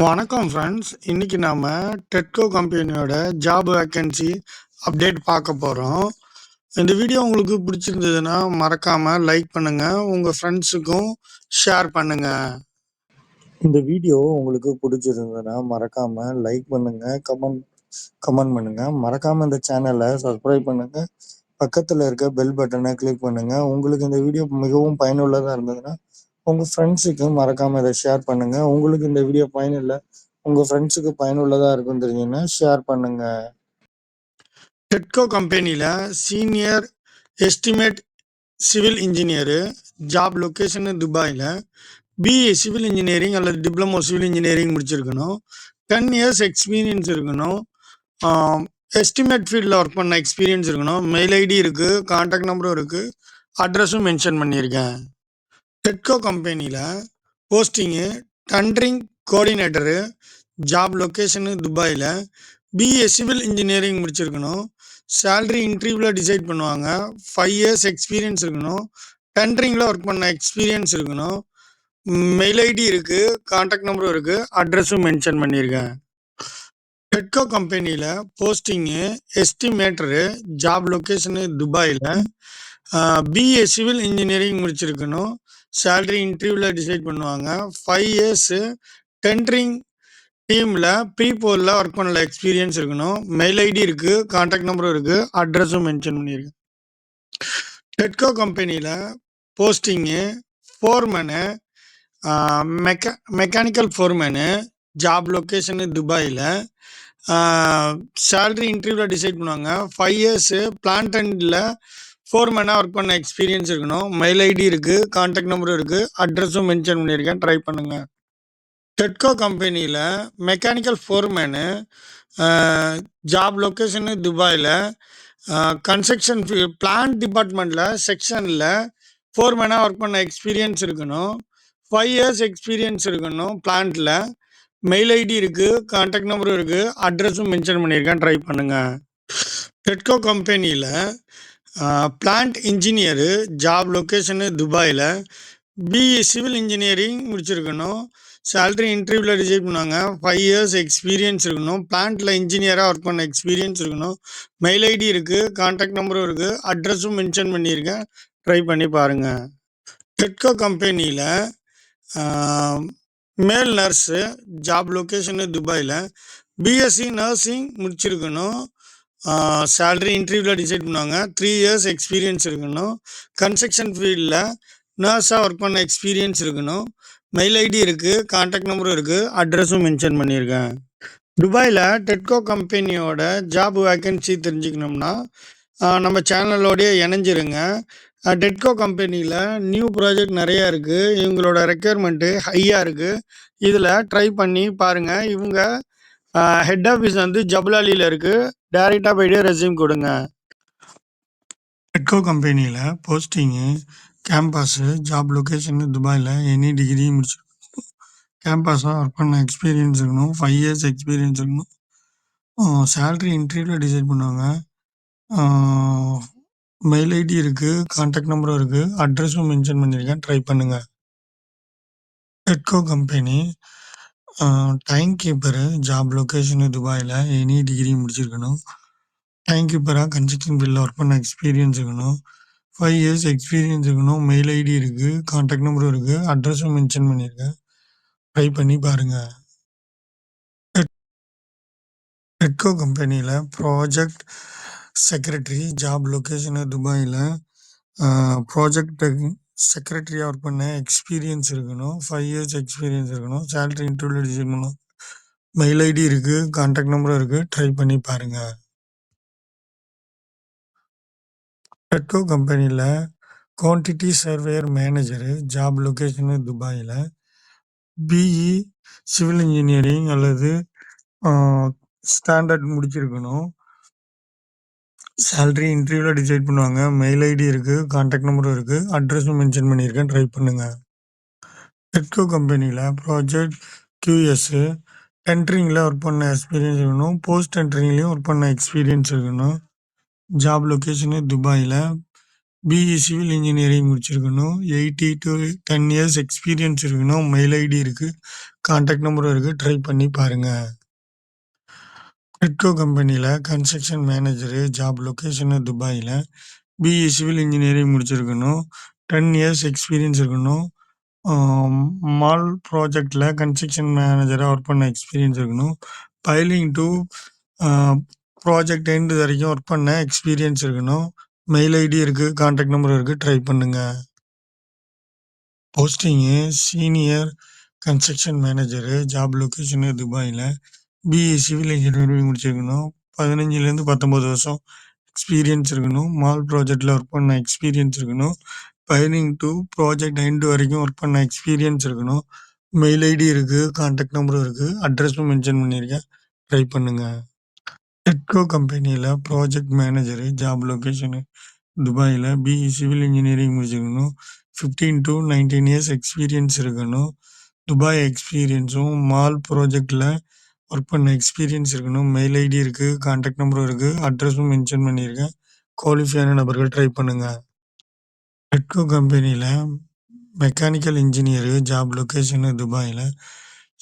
வணக்கம் ஃப்ரெண்ட்ஸ். இன்னைக்கு நாம டெட்கோ கம்பெனியோட ஜாப் வேக்கன்சி அப்டேட் பார்க்க போகிறோம் இந்த வீடியோ உங்களுக்கு பிடிச்சிருந்ததுன்னா, மறக்காம லைக் பண்ணுங்க. உங்க ஃப்ரெண்ட்ஸுக்கும் ஷேர் பண்ணுங்க. இந்த வீடியோ உங்களுக்கு பிடிச்சிருந்ததுன்னா மறக்காம லைக் பண்ணுங்க கமெண்ட் கமெண்ட் பண்ணுங்க மறக்காம இந்த சேனலை சப்ஸ்கிரைப் பண்ணுங்க பக்கத்தில் இருக்க பெல் பட்டனை கிளிக் பண்ணுங்க உங்களுக்கு இந்த வீடியோ மிகவும் பயனுள்ளதாக இருந்ததுன்னா உங்கள் ஃப்ரெண்ட்ஸுக்கு மறக்காமல் இதை ஷேர் பண்ணுங்க. உங்களுக்கு இந்த வீடியோ பயனில்லை உங்கள் ஃப்ரெண்ட்ஸுக்கு பயனுள்ளதாக இருக்கும் தெரிஞ்சுன்னா ஷேர் பண்ணுங்கள் டெட்கோ கம்பெனியில் senior estimate civil engineer job location துபாயில் பிஏ சிவில் இன்ஜினியரிங் அல்லது டிப்ளமோ சிவில் இன்ஜினியரிங் முடிச்சிருக்கணும். டென் இயர்ஸ் எக்ஸ்பீரியன்ஸ் இருக்கணும். எஸ்டிமேட் ஃபீல்டில் ஒர்க் பண்ண எக்ஸ்பீரியன்ஸ் இருக்கணும். மெயில் ஐடி இருக்குது கான்டாக்ட் நம்பரும் இருக்குது அட்ரஸும் மென்ஷன் பண்ணியிருக்கேன். டெட்கோ கம்பெனியில் posting tendering coordinator job location துபாயில் பிஏ சிவில் இன்ஜினியரிங் முடிச்சிருக்கணும். சேல்ரி இன்டர்வியூவில் டிசைட் பண்ணுவாங்க. ஃபைவ் இயர்ஸ் எக்ஸ்பீரியன்ஸ் இருக்கணும். டெண்டரிங்கில் ஒர்க் பண்ண எக்ஸ்பீரியன்ஸ் இருக்கணும். மெயில் ஐடி இருக்குது கான்டாக்ட் நம்பரும் இருக்குது அட்ரஸும் மென்ஷன் பண்ணியிருக்கேன் டெட்கோ கம்பெனியில் போஸ்டிங்கு எஸ்டிமேட்டரு ஜாப் லொக்கேஷனு துபாயில் பிஏ சிவில் இன்ஜினியரிங் முடிச்சிருக்கணும். சேல்ரி இன்டர்வியூவில் டிசைட் பண்ணுவாங்க. ஃபைவ் இயர்ஸு டெண்டரிங் டீமில் ப்ரீபோலில் ஒர்க் பண்ணல. எக்ஸ்பீரியன்ஸ் இருக்கணும். மெயில் ஐடி இருக்குது கான்டாக்ட் நம்பரும் இருக்குது அட்ரஸும் மென்ஷன் பண்ணியிருக்கேன் டெட்கோ கம்பெனியில் posting foreman mecha mechanical foreman job location துபாயில் சேல்ரி இன்டர்வியூவில் டிசைட் பண்ணுவாங்க. ஃபைவ் இயர்ஸு பிளான்ட் அண்டில் ஃபோர்மேனாக ஒர்க் பண்ண எக்ஸ்பீரியன்ஸ் இருக்கணும். மெயில் ஐடி இருக்குது கான்டாக்ட் நம்பரும் இருக்குது அட்ரஸும் மென்ஷன் பண்ணியிருக்கேன். ட்ரை பண்ணுங்கள் டெட்கோ கம்பெனியில் மெக்கானிக்கல் ஃபோர்மேனு ஜாப் லொக்கேஷனு துபாயில் கன்ஸ்ட்ரக்ஷன் பிளான்ட் டிபார்ட்மெண்ட்டில் செக்ஷனில் ஃபோர்மேனாக ஒர்க் பண்ண எக்ஸ்பீரியன்ஸ் இருக்கணும். ஃபைவ் இயர்ஸ் எக்ஸ்பீரியன்ஸ் இருக்கணும் பிளான்ட்டில் மெயில் ஐடி இருக்குது கான்டாக்ட் நம்பரும் இருக்குது அட்ரஸும் மென்ஷன் பண்ணியிருக்கேன். ட்ரை பண்ணுங்கள் டெட்கோ கம்பெனியில் பிளான்ட் இன்ஜினியரு ஜாப் லொக்கேஷனு துபாயில். பிஇ சிவில் இன்ஜினியரிங் முடிச்சிருக்கணும். சேல்ரி இன்டர்வியூவில் டிசைட் பண்ணாங்க. ஃபைவ் இயர்ஸ் எக்ஸ்பீரியன்ஸ் இருக்கணும். பிளான்ட்டில் இன்ஜினியராக ஒர்க் பண்ண எக்ஸ்பீரியன்ஸ் இருக்கணும். மெயில் ஐடி இருக்குது கான்டாக்ட் நம்பரும் இருக்குது அட்ரஸும் மென்ஷன் பண்ணியிருக்கேன். ட்ரை பண்ணி பாருங்கள் டெட்கோ கம்பெனியில் மேல் நர்ஸு ஜாப் லொக்கேஷனு துபாயில். பிஎஸ்சி நர்சிங் முடிச்சிருக்கணும். சேல்ரி இன்டர்வியூவில் டிசைட் பண்ணுவாங்க த்ரீ இயர்ஸ் எக்ஸ்பீரியன்ஸ் இருக்கணும். கன்ஸ்ட்ரக்ஷன் ஃபீல்டில் நர்ஸாக ஒர்க் பண்ண எக்ஸ்பீரியன்ஸ் இருக்கணும். மெயில் ஐடி இருக்குது கான்டாக்ட் நம்பரும் இருக்குது அட்ரஸும் மென்ஷன் பண்ணியிருக்கேன். துபாயில் டெட்கோ கம்பெனியோட ஜாப் வேக்கன்சி தெரிஞ்சுக்கணும்னா நம்ம சேனலோடையே இணைஞ்சிருங்க. டெட்கோ கம்பெனியில் நியூ ப்ராஜெக்ட் நிறையா இருக்குது இவங்களோட ரெக்யர்மெண்ட்டு ஹையாக இருக்குது இதில் ட்ரை பண்ணி பாருங்கள் இவங்க ஹெட் ஆஃபீஸ் வந்து ஜபுலாலியில் இருக்குது டேரெக்டாக போய்ட்டு ரெஸ்யூம் கொடுங்க. ஹெட்கோ கம்பெனியில் posting camp boss job location துபாயில் எனி டிகிரி முடிச்சிருக்கணும் கேம்பஸாக ஒர்க் பண்ண எக்ஸ்பீரியன்ஸ் இருக்கணும். ஃபைவ் இயர்ஸ் எக்ஸ்பீரியன்ஸ் இருக்கணும். சேல்ரி இன்டர்வியூவில் டிசைட் பண்ணுவாங்க. மெயில் ஐடி இருக்குது கான்டாக்ட் நம்பரும் இருக்குது அட்ரஸும் மென்ஷன் பண்ணியிருக்கேன் ட்ரை பண்ணுங்கள் Hedco company timekeeper job location துபாயில் எனி டிகிரி முடிச்சிருக்கணும். டைம் கீப்பராக கன்ஸ்ட்ரக்ஷன் ஃபீல்டில் ஒர்க் பண்ண எக்ஸ்பீரியன்ஸ் இருக்கணும். ஃபைவ் இயர்ஸ் எக்ஸ்பீரியன்ஸ் இருக்கணும். மெயில் ஐடி இருக்குது கான்டாக்ட் நம்பரும் இருக்குது அட்ரஸும் மென்ஷன் பண்ணியிருக்கேன் ட்ரை பண்ணி பாருங்கள் டெட்கோ கம்பெனியில் ப்ராஜெக்ட் செக்ரட்டரி ஜாப் லொக்கேஷனு துபாயில் ப்ராஜெக்ட் செக்ரட்டரியாக ஒர்க் பண்ண எக்ஸ்பீரியன்ஸ் இருக்கணும். ஃபைவ் இயர்ஸ் எக்ஸ்பீரியன்ஸ் இருக்கணும். சேலரி இன்டர்வியூ டிசைன் பண்ணணும் மெயில் ஐடி இருக்குது கான்டாக்ட் நம்பரும் இருக்குது ட்ரை பண்ணி பாருங்கள் டெட்கோ கம்பெனியில் quantity surveyor manager job location துபாயில். பிஇ சிவில் இன்ஜினியரிங் அல்லது ஸ்டாண்டர்ட் முடிச்சிருக்கணும். சேலரி இன்டர்வியூவில் டிசைட் பண்ணுவாங்க. மெயில் ஐடி இருக்குது கான்டாக்ட் நம்பரும் இருக்குது அட்ரஸும் மென்ஷன் பண்ணியிருக்கேன் ட்ரை பண்ணுங்கள் டெட்கோ கம்பெனியில் ப்ராஜெக்ட் கியூஎஸ்ஸு டென்ட்ரிங்கில் ஒர்க் பண்ண எக்ஸ்பீரியன்ஸ் இருக்கணும் போஸ்ட் டென்ட்ரிங்லேயும் ஒர்க் பண்ண எக்ஸ்பீரியன்ஸ் இருக்கணும். ஜாப் லொக்கேஷனு துபாயில். பிஇ சிவில் இன்ஜினியரிங் முடிச்சிருக்கணும். Eighty to ten years experience இருக்கணும். மெயில் ஐடி இருக்குது கான்டாக்ட் நம்பரும் இருக்குது ட்ரை பண்ணி பாருங்கள் ரெட்கோ கம்பெனியில் கன்ஸ்ட்ரக்ஷன் மேனேஜரு ஜாப் லொக்கேஷனு துபாயில். பிஇ சிவில் இன்ஜினியரிங் முடிச்சிருக்கணும். டென் இயர்ஸ் எக்ஸ்பீரியன்ஸ் இருக்கணும். மால் ப்ராஜெக்டில் கன்ஸ்ட்ரக்ஷன் மேனேஜராக ஒர்க் பண்ண எக்ஸ்பீரியன்ஸ் இருக்கணும். பைலிங் டு ப்ராஜெக்ட் எண்டு வரைக்கும் ஒர்க் பண்ண எக்ஸ்பீரியன்ஸ் இருக்கணும். மெயில் ஐடி இருக்குது கான்டாக்ட் நம்பர் இருக்குது ட்ரை பண்ணுங்கள் posting senior construction manager job location துபாயில். பிஇ சிவில் இன்ஜினியரிங் முடிச்சிருக்கணும். பதினஞ்சுலேருந்து பத்தொம்போது வருஷம் எக்ஸ்பீரியன்ஸ் இருக்கணும். மால் ப்ராஜெக்டில் ஒர்க் பண்ண எக்ஸ்பீரியன்ஸ் இருக்கணும். பைனிங் டு ப்ராஜெக்ட் எண்டு வரைக்கும் ஒர்க் பண்ண எக்ஸ்பீரியன்ஸ் இருக்கணும். மெயில் ஐடி இருக்குது கான்டாக்ட் நம்பரும் இருக்குது அட்ரஸும் மென்ஷன் பண்ணியிருக்கேன் ட்ரை பண்ணுங்கள் டெட்கோ கம்பெனியில் ப்ராஜெக்ட் மேனேஜரு ஜாப் லொக்கேஷனு துபாயில் பிஇ சிவில் இன்ஜினியரிங் முடிச்சிருக்கணும். Fifteen to nineteen years experience இருக்கணும். துபாய் எக்ஸ்பீரியன்ஸும் மால் ப்ராஜெக்டில் ஒர்க் பண்ண எக்ஸ்பீரியன்ஸ் இருக்கணும். மெயில் ஐடி இருக்குது கான்டாக்ட் நம்பரும் இருக்குது அட்ரஸும் மென்ஷன் பண்ணியிருக்கேன். குவாலிஃபையான நபர்கள் ட்ரை பண்ணுங்கள் டெட்கோ கம்பெனியில் மெக்கானிக்கல் இன்ஜினியரு ஜாப் லொக்கேஷனு துபாயில்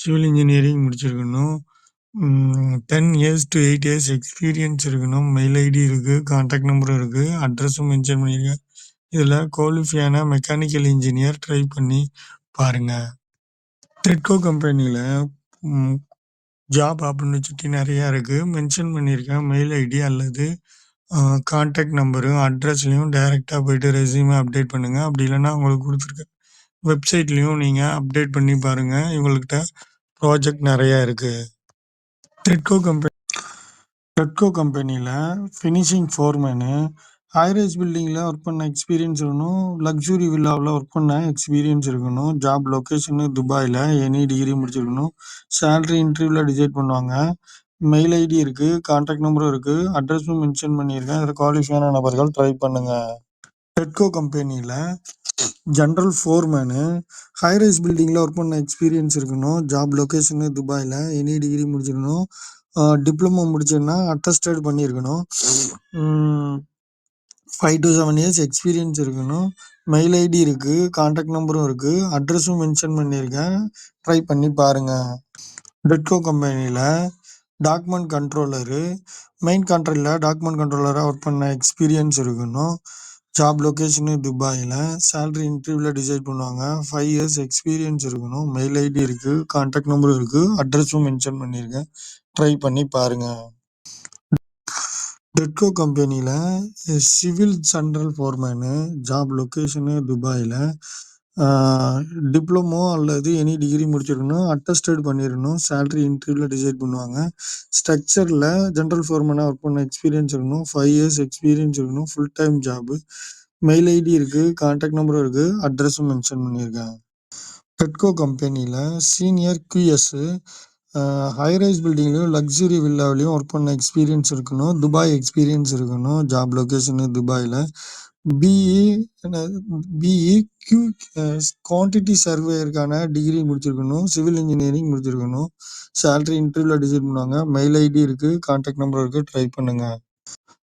சிவில் இன்ஜினியரிங் முடிச்சிருக்கணும். Ten years to eight years experience இருக்கணும். மெயில் ஐடி இருக்குது கான்டாக்ட் நம்பரும் இருக்குது அட்ரஸும் மென்ஷன் பண்ணியிருக்கேன். இதில் குவாலிஃபையான மெக்கானிக்கல் இன்ஜினியர் ட்ரை பண்ணி பாருங்கள் டெட்கோ கம்பெனியில் ஜாப் ஆப்பர்ச்சுனிட்டி நிறையா இருக்குது மென்ஷன் பண்ணியிருக்கேன். மெயில் ஐடி அல்லது கான்டாக்ட் நம்பரும் அட்ரஸ்லையும் டைரெக்டாக போயிட்டு ரெஸ்யூமே அப்டேட் பண்ணுங்கள் அப்படி இல்லைன்னா உங்களுக்கு கொடுத்துருக்கேன். வெப்சைட்லேயும் நீங்கள் அப்டேட் பண்ணி பாருங்கள் இவங்கள்கிட்ட ப்ராஜெக்ட் நிறையா இருக்குது டெட்கோ கம்பெனி டெட்கோ கம்பெனியில் ஃபினிஷிங் ஃபோர்மேனு ஹைரேஜ் பில்டிங்கில் ஒர்க் பண்ண எக்ஸ்பீரியன்ஸ் இருக்கணும். லக்ஸுரி வில்லாவில் ஒர்க் பண்ண எக்ஸ்பீரியன்ஸ் இருக்கணும். ஜாப் லொக்கேஷனு துபாயில் எனி டிகிரி முடிச்சிருக்கணும். சேலரி இன்டர்வியூவில் டிசைட் பண்ணுவாங்க. மெயில் ஐடி இருக்குது கான்டாக்ட் நம்பரும் இருக்குது அட்ரஸும் மென்ஷன் பண்ணியிருக்கேன். இதில் குவாலிஃபையான நபர்கள் ட்ரை பண்ணுங்கள் டெட்கோ கம்பெனியில் ஜென்ரல் ஃபோர்மேனு ஹைரைஸ் பில்டிங்கில் ஒர்க் பண்ண எக்ஸ்பீரியன்ஸ் இருக்கணும். ஜாப் லொக்கேஷனு துபாயில் எனி டிகிரி முடிச்சிருக்கணும். டிப்ளமோ முடிச்சேன்னா அட்டஸ்டட் பண்ணியிருக்கணும். Five to seven years experience இருக்கணும். மெயில் ஐடி இருக்குது காண்டாக்ட் நம்பரும் இருக்குது அட்ரஸும் மென்ஷன் பண்ணியிருக்கேன். ட்ரை பண்ணி பாருங்கள் டெட்கோ கம்பெனியில் டாக்குமெண்ட் கண்ட்ரோலரு மெயின் கான்ட்ராக்டில் டாக்குமெண்ட் கண்ட்ரோலராக ஒர்க் பண்ண எக்ஸ்பீரியன்ஸ் இருக்கணும். ஜாப் லொக்கேஷனு துபாயில். சேலரி இன்டர்வியூவில் டிசைட் பண்ணுவாங்க. ஃபைவ் இயர்ஸ் எக்ஸ்பீரியன்ஸ் இருக்கணும். மெயில் ஐடி இருக்குது காண்டாக்ட் நம்பரும் இருக்குது அட்ரஸும் மென்ஷன் பண்ணியிருக்கேன். ட்ரை பண்ணி பாருங்கள் பெட்கோ கம்பெனியில் civil central foreman job location துபாயில் டிப்ளமோ அல்லது எனி டிகிரி முடிச்சிருக்கணும் அட்டஸ்டட் பண்ணிடணும் சேலரி இன்டர்வியூவில் டிசைட் பண்ணுவாங்க. ஸ்ட்ரக்சரில் ஜென்ரல் ஃபோர்மேனாக ஒர்க் பண்ண எக்ஸ்பீரியன்ஸ் இருக்கணும் ஃபைவ் இயர்ஸ் எக்ஸ்பீரியன்ஸ் இருக்கணும் full time job mail ID இருக்குது கான்டாக்ட் நம்பரும் இருக்குது அட்ரஸும் மென்ஷன் பண்ணியிருக்கேன் பெட்கோ கம்பெனியில் சீனியர் கியூஎஸ்ஸு ஹைரைஸ் பில்டிங்லேயும் லக்ஸுரி வில்லாவிலையும் ஒர்க் பண்ண எக்ஸ்பீரியன்ஸ் இருக்கணும். துபாய் எக்ஸ்பீரியன்ஸ் இருக்கணும். ஜாப் லொக்கேஷனு துபாயில் பிஇ பிஇ கியூ குவான்டிட்டி சர்வேயருக்கான டிகிரி முடிச்சிருக்கணும். சிவில் இன்ஜினியரிங் முடிச்சிருக்கணும். சேலரி இன்டர்வியூவில் டிசைட் பண்ணுவாங்க. மெயில் ஐடி இருக்குது கான்டாக்ட் நம்பர் இருக்குது ட்ரை பண்ணுங்கள்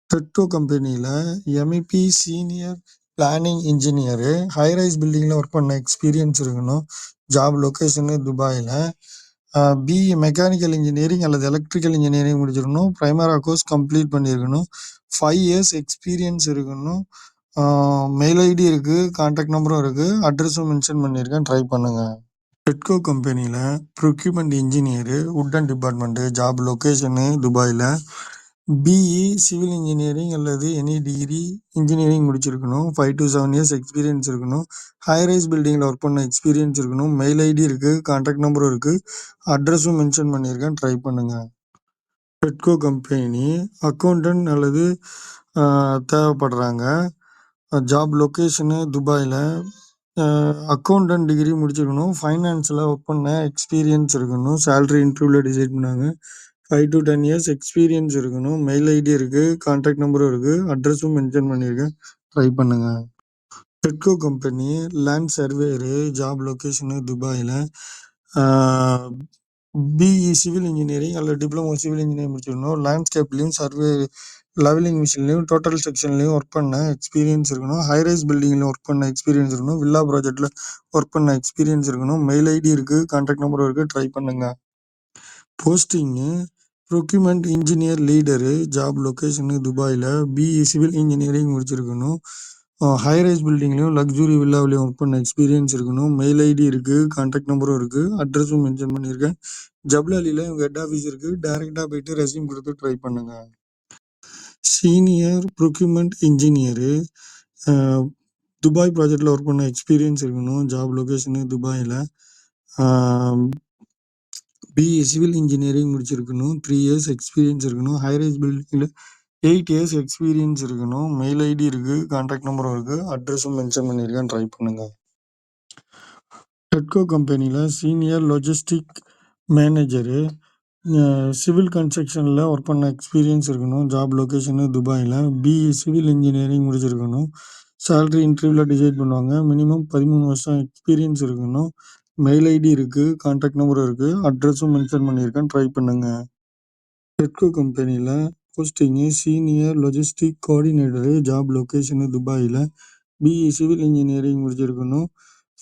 டெட்கோ கம்பெனியில் MEP senior planning engineer high rise பில்டிங்கில் ஒர்க் பண்ண எக்ஸ்பீரியன்ஸ் இருக்கணும். ஜாப் லொக்கேஷனு துபாயில் பிஇ மெக்கானிக்கல் இன்ஜினியரிங் அல்லது எலக்ட்ரிக்கல் இன்ஜினியரிங் முடிச்சிருக்கணும் ப்ரைமரா கோர்ஸ் கம்ப்ளீட் பண்ணியிருக்கணும். ஃபைவ் இயர்ஸ் எக்ஸ்பீரியன்ஸ் இருக்கணும். மெயில் ஐடி இருக்குது கான்டாக்ட் நம்பரும் இருக்குது அட்ரஸும் மென்ஷன் பண்ணியிருக்கேன். ட்ரை பண்ணுங்கள் டெட்கோ கம்பெனியில் procurement engineer wooden department job location துபாயில் பிஇ சிவில் இன்ஜினியரிங் அல்லது எனி டிகிரி இன்ஜினியரிங் முடிச்சிருக்கணும். Five to seven years experience இருக்கணும். ஹைரைஸ் பில்டிங்கில் ஒர்க் பண்ண எக்ஸ்பீரியன்ஸ் இருக்கணும். மெயில் ஐடி இருக்குது கான்டாக்ட் நம்பரும் இருக்குது அட்ரஸும் மென்ஷன் பண்ணியிருக்கேன். ட்ரை பண்ணுங்கள் பெட்கோ கம்பெனி அக்கௌண்டன்ட் அல்லது தேவைப்படுறாங்க. ஜாப் லொக்கேஷனு துபாயில். அக்கௌண்டன்ட் டிகிரி முடிச்சிருக்கணும். ஃபைனான்ஸில் ஒர்க் பண்ண எக்ஸ்பீரியன்ஸ் இருக்கணும். சேல்ரி இன்டர்வியூவில் டிசைட் பண்ணாங்க. Five to ten years experience இருக்கணும் மெயில் ஐடி இருக்குது கான்டாக்ட் நம்பரும் இருக்குது அட்ரஸும் மென்ஷன் பண்ணியிருக்கேன் ட்ரை பண்ணுங்கள் Petco company land surveyor job location துபாயில் பிஇ சிவில் இன்ஜினியரிங் அல்லது டிப்ளமோ சிவில் இன்ஜினியரிங் முடிச்சிருக்கணும் லேண்ட்ஸ்கேப்லேயும் சர்வே லெவலிங் மிஷின்லேயும் டோட்டல் செக்ஷன்லையும் ஒர்க் பண்ண எக்ஸ்பீரியன்ஸ் இருக்கணும். ஹை ரைஸ் ஒர்க் பண்ண எக்ஸ்பீரியன்ஸ் இருக்கணும். வில்லா ப்ராஜெக்டில் ஒர்க் பண்ண எக்ஸ்பீரியன்ஸ் இருக்கணும். மெயில் ஐடி இருக்குது கான்டாக்ட் நம்பரும் இருக்குது ட்ரை பண்ணுங்க. Posting procurement engineer leader. Job location துபாயில் பிஇ சிவில் இன்ஜினியரிங் முடிச்சிருக்கணும். அ ஹை லக்ஸுரி வில்லாவிலையும் ஒர்க் பண்ண எக்ஸ்பீரியன்ஸ் இருக்கணும். மெயில் ஐடி இருக்குது கான்டாக்ட் நம்பரும் இருக்குது அட்ரஸும் மென்ஷன் பண்ணியிருக்கேன். ஜப்லலில இவங்க ஹெட் ஆஃபீஸ் இருக்குது டேரெக்டாக போயிட்டு ரெஸ்யூம் கொடுத்து ட்ரை பண்ணுங்கள் சீனியர் ப்ரொக்யூமென்ட் இன்ஜினியரு. துபாய் ப்ராஜெக்டில் ஒர்க் பண்ண எக்ஸ்பீரியன்ஸ் இருக்கணும். ஜாப் லொகேஷனு துபாயில் பிஇ சிவில் இன்ஜினியரிங் முடிச்சிருக்கணும். த்ரீ இயர்ஸ் எக்ஸ்பீரியன்ஸ் இருக்கணும். ஹை ரைஸ் பில்டிங்ல 8 இயர்ஸ் எக்ஸ்பீரியன்ஸ் இருக்கணும். மெயில் ஐடி இருக்குது கான்டாக்ட் நம்பரும் இருக்குது அட்ரஸும் மென்ஷன் பண்ணியிருக்கேன். ட்ரை பண்ணுங்கள் டெட்கோ கம்பெனியில் சீனியர் லொஜிஸ்டிக் மேனேஜரு. சிவில் கன்ஸ்ட்ரக்ஷனில் ஒர்க் பண்ண எக்ஸ்பீரியன்ஸ் இருக்கணும். ஜாப் லொக்கேஷனு துபாயில் பிஇ சிவில் இன்ஜினியரிங் முடிச்சிருக்கணும். சேலரி இன்டர்வியூவில் டிசைட் பண்ணுவாங்க. மினிமம் 13 வருஷம் எக்ஸ்பீரியன்ஸ் இருக்கணும். மெயில் ஐடி இருக்குது கான்டாக்ட் நம்பரும் இருக்குது அட்ரஸும் மென்ஷன் பண்ணியிருக்கேன். ட்ரை பண்ணுங்க. பெட்கோ கம்பெனியில் posting senior logistic coordinator. Job location துபாயில் பிஇ சிவில் இன்ஜினியரிங் முடிச்சிருக்கணும்.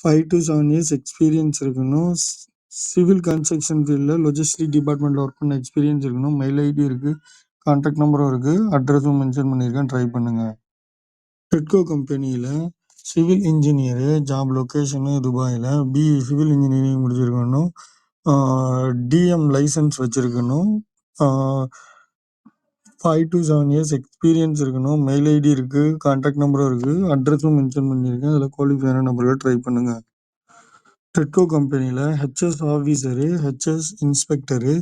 5-7 இயர்ஸ் எக்ஸ்பீரியன்ஸ் இருக்கணும். சிவில் கன்ஸ்ட்ரக்ஷன் ஃபீல்டில் லொஜிஸ்டிக் டிபார்ட்மெண்ட்டில் ஒர்க் பண்ண எக்ஸ்பீரியன்ஸ் இருக்கணும். மெயில் ஐடி இருக்குது கான்டாக்ட் நம்பரும் இருக்குது அட்ரஸும் மென்ஷன் பண்ணியிருக்கேன். ட்ரை பண்ணுங்கள் பெட்கோ கம்பெனியில் சிவில் இன்ஜினியரு. ஜாப் லொக்கேஷனு துபாயில் பிஇ சிவில் இன்ஜினியரிங் முடிச்சிருக்கணும். டிஎம் லைசன்ஸ் வச்சிருக்கணும். Five to seven years experience இருக்கணும். மெயில் ஐடி இருக்குது கான்டாக்ட் நம்பரும் இருக்குது அட்ரஸும் மென்ஷன் பண்ணியிருக்கேன். அதில் குவாலிஃபையான நபர்கள் ட்ரை பண்ணுங்கள் டெட்கோ கம்பெனியில் H S officer H S inspector.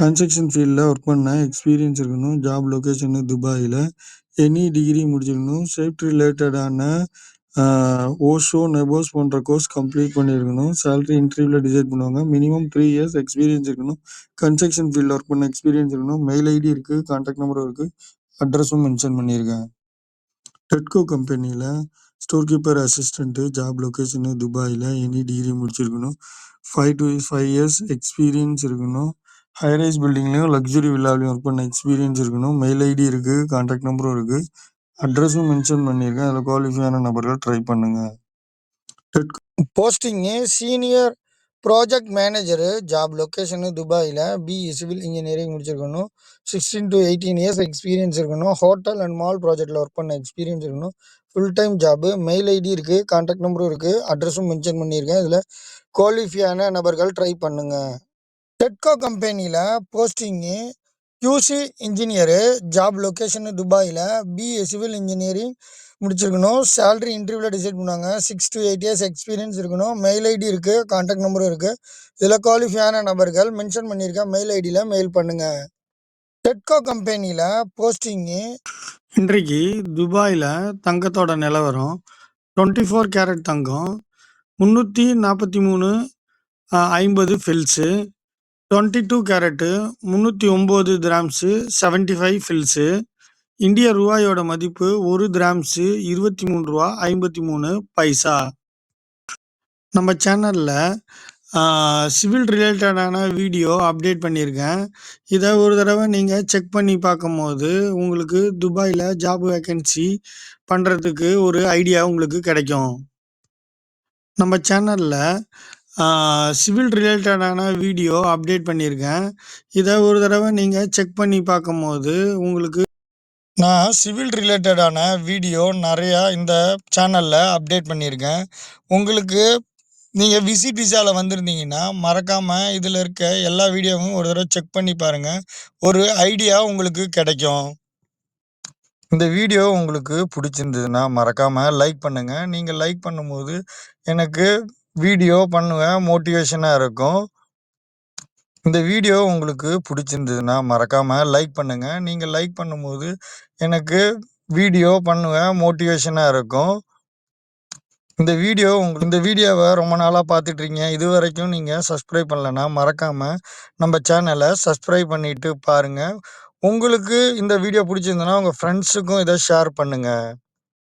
Construction ஃபீல்டில் ஒர்க் பண்ண எக்ஸ்பீரியன்ஸ் இருக்கணும். ஜாப் லொக்கேஷனு துபாயில் எனி டிகிரி முடிச்சிருக்கணும். சேஃப்டி ரிலேட்டடான ஓஷோ, நெபோஸ் போன்ற கோர்ஸ் கம்ப்ளீட் பண்ணியிருக்கணும். சேலரி இன்டர்வியூவில் டிசைட் பண்ணுவாங்க. மினிமம் த்ரீ இயர்ஸ் எக்ஸ்பீரியன்ஸ் இருக்கணும். கன்ஸ்ட்ரக்ஷன் ஃபீல்டில் ஒர்க் பண்ண எக்ஸ்பீரியன்ஸ் இருக்கணும். மெயில் ஐடி இருக்குது கான்டாக்ட் நம்பரும் இருக்குது அட்ரஸும் மென்ஷன் பண்ணியிருக்கேன். டெட்கோ கம்பெனியில் store keeper assistant job location துபாயில் எனி டிகிரி முடிச்சிருக்கணும். 5-5 இயர்ஸ் எக்ஸ்பீரியன்ஸ் இருக்கணும். ஹைரைஸ் பில்டிங்லேயும் லக்ஸுரி வில்லாவிலயும் ஒர்க் பண்ண எக்ஸ்பீரியன்ஸ் இருக்கணும். மெயில் ஐடி இருக்குது கான்டாக்ட் நம்பரும் இருக்குது அட்ரஸும் மென்ஷன் பண்ணியிருக்கேன். அதில் குவாலிஃபையான நபர்கள் ட்ரை பண்ணுங்கள் posting senior project manager. Job location துபாயில் பிஇ சிவில் இன்ஜினியரிங் முடிச்சிருக்கணும். 16-18 இயர்ஸ் எக்ஸ்பீரியன்ஸ் இருக்கணும். ஹோட்டல் அண்ட் மால் ப்ராஜெக்ட்டில் ஒர்க் பண்ண எக்ஸ்பீரியன்ஸ் இருக்கணும். Full time job. Mail ID இருக்குது கான்டாக்ட் நம்பரும் இருக்குது அட்ரஸும் மென்ஷன் பண்ணியிருக்கேன். இதில் குவாலிஃபையான நபர்கள் ட்ரை பண்ணுங்கள் டெட்கோ கம்பெனியில் posting Q C engineer. Job location துபாயில் பிஏ சிவில் இன்ஜினியரிங் முடிச்சிருக்கணும். சேலரி இன்டர்வியூவில் டிசைட் பண்ணுவாங்க. 6-8 இயர்ஸ் எக்ஸ்பீரியன்ஸ் இருக்கணும். மெயில் ஐடி இருக்குது கான்டாக்ட் நம்பரும் இருக்குது இதில் குவாலிஃபையான நபர்கள் மென்ஷன் பண்ணியிருக்கேன். மெயில் ஐடியில் மெயில் பண்ணுங்கள் டெட்கோ கம்பெனியில் போஸ்டிங்கு இன்றைக்கு துபாயில் தங்கத்தோட நிலவரம் 24 கேரட் தங்கம் முன்னூற்றி நாற்பத்தி மூணு ஐம்பது ஃபில்ஸு. 22 carrot 309 grams 75 fils. இந்திய ரூபாயோட மதிப்பு ஒரு கிராம்ஸு இருபத்தி மூணு ரூபா ஐம்பத்தி மூணு பைசா. நம்ம சேனலில் சிவில் ரிலேட்டடான வீடியோ அப்டேட் பண்ணியிருக்கேன். இதை ஒரு தடவை நீங்கள் செக் பண்ணி பார்க்கும்போது, உங்களுக்கு துபாயில் ஜாப் வேக்கன்சி பண்ணுறதுக்கு ஒரு ஐடியா உங்களுக்கு கிடைக்கும். நம்ம சேனலில் சிவில் ரிலேட்டடான வீடியோ அப்டேட் பண்ணியிருக்கேன். இதை ஒரு தடவை நீங்கள் செக் பண்ணி பார்க்கும்போது, உங்களுக்கு நான் சிவில் ரிலேட்டடான வீடியோ நிறையா இந்த சேனலில் அப்டேட் பண்ணியிருக்கேன். உங்களுக்கு நீங்கள் விசிட் விசாவில் வந்திருந்தீங்கன்னா, மறக்காமல் இதில் இருக்க எல்லா வீடியோவும் ஒரு தடவை செக் பண்ணி பாருங்க. ஒரு ஐடியா உங்களுக்கு கிடைக்கும். இந்த வீடியோ உங்களுக்கு பிடிச்சிருந்ததுன்னா மறக்காமல் லைக் பண்ணுங்கள் நீங்கள் லைக் பண்ணும்போது, எனக்கு வீடியோ பண்ணுவேன் மோட்டிவேஷனாக இருக்கும். இந்த வீடியோ உங்களுக்கு பிடிச்சிருந்ததுன்னா மறக்காமல் லைக் பண்ணுங்கள் நீங்கள் லைக் பண்ணும்போது, எனக்கு வீடியோ பண்ணுவேன் மோட்டிவேஷனாக இருக்கும். இந்த வீடியோ உங்களுக்கு இந்த வீடியோவை ரொம்ப நாளாக பார்த்துட்ருக்கீங்க. இதுவரைக்கும் நீங்கள் சப்ஸ்கிரைப் பண்ணலைன்னா மறக்காமல் நம்ம சேனலை சப்ஸ்கிரைப் பண்ணிட்டு பாருங்கள் உங்களுக்கு இந்த வீடியோ பிடிச்சிருந்ததுன்னா உங்கள் ஃப்ரெண்ட்ஸுக்கும் இதை ஷேர் பண்ணுங்கள்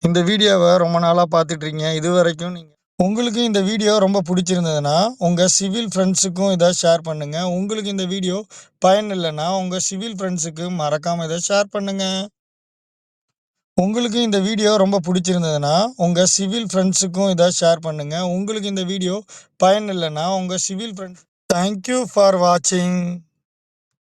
இந்த வீடியோவை ரொம்ப நாளாக பார்த்துட்ருக்கீங்க. இதுவரைக்கும் நீங்கள் உங்களுக்கு இந்த வீடியோ ரொம்ப பிடிச்சிருந்ததுன்னா உங்கள் சிவில் ஃப்ரெண்ட்ஸுக்கும் இதை ஷேர் பண்ணுங்கள் உங்களுக்கு இந்த வீடியோ பயன் இல்லைன்னா உங்கள் சிவில் ஃப்ரெண்ட்ஸுக்கு மறக்காமல் இதை ஷேர் பண்ணுங்கள் உங்களுக்கு இந்த வீடியோ ரொம்ப பிடிச்சிருந்ததுன்னா உங்கள் சிவில் ஃப்ரெண்ட்ஸுக்கும் இதை ஷேர் பண்ணுங்கள் உங்களுக்கு இந்த வீடியோ பயன் இல்லைன்னா உங்கள் சிவில் ஃப்ரெண்ட்ஸ் தேங்க்யூ ஃபார் வாட்சிங்